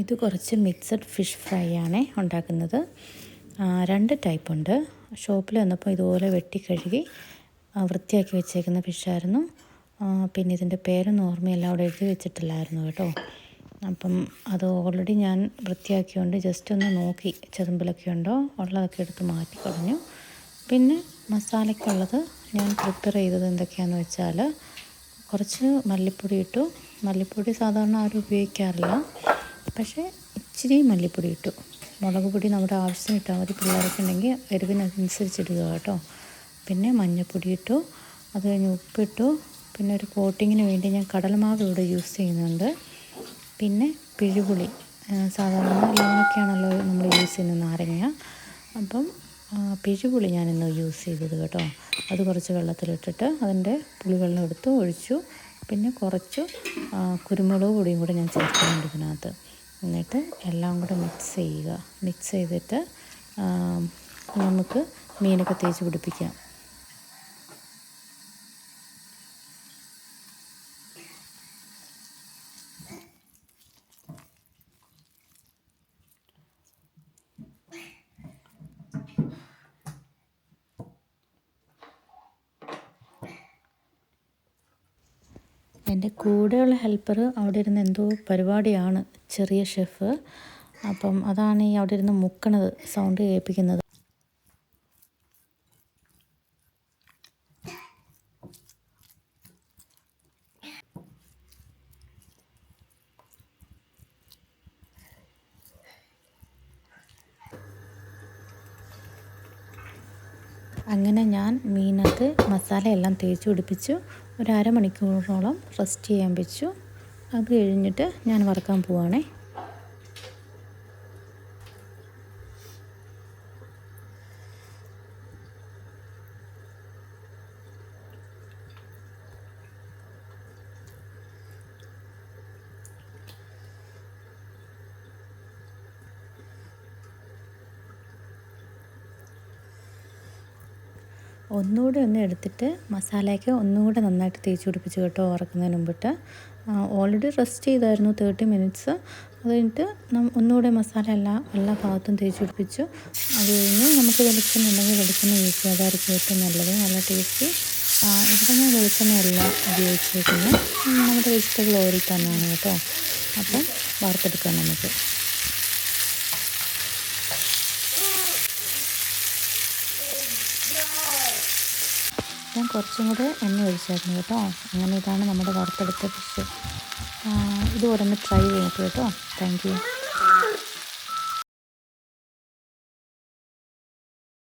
ഇത് കുറച്ച് mixed fish fry ആണ് ഉണ്ടാക്കുന്നത് രണ്ട് ടൈപ്പ് ഉണ്ട്. ഷോപ്പിൽ വന്നപ്പോൾ ഇതുപോലെ വെട്ടി കഴുകി വൃത്തിയാക്കി വെച്ചേക്കുന്ന ഫിഷായിരുന്നു പിന്നെ ഇതിന്റെ പേരൊന്നും ഓർമ്മയില്ല. അവിടെ എഴുതി വെച്ചിട്ടില്ലായിരുന്നു കേട്ടോ. അപ്പം അത് ഓൾറെഡി ഞാൻ വൃത്തിയാക്കിയോണ്ട് ജസ്റ്റ് ഒന്ന് നോക്കി. ചെതുമ്പിലൊക്കെ ഉണ്ടോ? ഉള്ളതൊക്കെ എടുത്ത് മാറ്റി കളഞ്ഞു. പിന്നെ മസാലയ്ക്കുള്ളത് ഞാൻ പ്രിപ്പയർ ചെയ്തത് എന്തൊക്കെയാണെന്ന് വെച്ചാൽ കുറച്ച് മല്ലിപ്പൊടി ഇട്ടു. മല്ലിപ്പൊടി സാധാരണ ആരും ഉപയോഗിക്കാറില്ല. പക്ഷേ ഇച്ചിരി മല്ലിപ്പൊടി ഇട്ടു. മുളക് പൊടി നമ്മുടെ ആവശ്യത്തിന് ഇട്ടാൽ മതി പിള്ളേരൊക്കെ ഉണ്ടെങ്കിൽ എരിവിനനുസരിച്ച് ഇടുക കേട്ടോ. പിന്നെ മഞ്ഞൾപ്പൊടി ഇട്ടു. അത് കഴിഞ്ഞ് ഉപ്പിട്ടു. പിന്നെ ഒരു കോട്ടിങ്ങിന് വേണ്ടി ഞാൻ കടലമാവ് ഇവിടെ യൂസ് ചെയ്യുന്നുണ്ട്. പിന്നെ പിഴുപുളി. സാധാരണ ലെമണൊക്കെയാണല്ലോ നമ്മൾ യൂസ് ചെയ്യുന്ന നാരങ്ങ. അപ്പം പിഴുപുളി ഞാനിന്ന് യൂസ് ചെയ്തത് കേട്ടോ. അത് കുറച്ച് വെള്ളത്തിലിട്ടിട്ട് അതിന്റെ പുളിവെള്ളം എടുത്ത് ഒഴിച്ചു. പിന്നെ കുറച്ച് കുരുമുളക് പൊടിയും കൂടെ ഞാൻ ചേർക്കുന്നുണ്ട് ഇതിനകത്ത്. എന്നിട്ട് എല്ലാം കൂടെ മിക്സ് ചെയ്യുക. മിക്സ് ചെയ്തിട്ട് നമുക്ക് മീനൊക്കെ തേച്ച് പിടിപ്പിക്കാം. എന്റെ കൂടെയുള്ള ഹെൽപ്പർ അവിടെ ഇരുന്ന് എന്തോ പരിപാടിയാണ് ചെറിയ ഷെഫ്. അപ്പം അതാണ് ഈ അവിടെ ഇരുന്ന് മുക്കണത് സൗണ്ട് കേൾപ്പിക്കുന്നത്. അങ്ങനെ ഞാൻ മീനകത്ത് മസാലയെല്ലാം തേച്ച് പിടിപ്പിച്ചു. ഒരു അരമണിക്കൂറോളം റെസ്റ്റ് ചെയ്യാൻ വെച്ചു. അത് കഴിഞ്ഞിട്ട് ഞാൻ വറുക്കാൻ പോവാണേ. ഒന്നുകൂടെ ഒന്ന് എടുത്തിട്ട് മസാലയൊക്കെ ഒന്നുകൂടെ നന്നായിട്ട് തേച്ച് പിടിപ്പിച്ച് കേട്ടോ വറക്കുന്നതിന് മുമ്പിട്ട്. ഓൾറെഡി റെസ്റ്റ് ചെയ്തായിരുന്നു തേർട്ടി മിനിറ്റ്സ് അത് കഴിഞ്ഞിട്ട് ഒന്നുകൂടെ മസാല എല്ലാം എല്ലാ ഭാഗത്തും തേച്ച് പിടിപ്പിച്ചു. അത് കഴിഞ്ഞ് നമുക്ക് വെളിച്ചെണ്ണ ഉണ്ടെങ്കിൽ വെളിച്ചെണ്ണ യൂസ് ചെയ്യുക അതായിരിക്കും ഏറ്റവും നല്ലത്. നല്ല ടേസ്റ്റ് ഇവിടെ ഞാൻ വെളിച്ചെണ്ണയല്ല ഉപയോഗിച്ചിരിക്കുന്നത് നമ്മുടെ വെജിറ്റബിൾ ഓയിൽ തന്നെയാണ് കേട്ടോ. അപ്പം വറുത്തെടുക്കാം നമുക്ക്. ഞാൻ കുറച്ചും കൂടെ എണ്ണ ഒഴിച്ചായിരുന്നു കേട്ടോ. അങ്ങനെ ഇതാണ് നമ്മുടെ വറുത്തെടുത്ത ഫിഷ് ഇത് ഉടനെ ട്രൈ ചെയ്തിട്ട് കേട്ടോ. താങ്ക്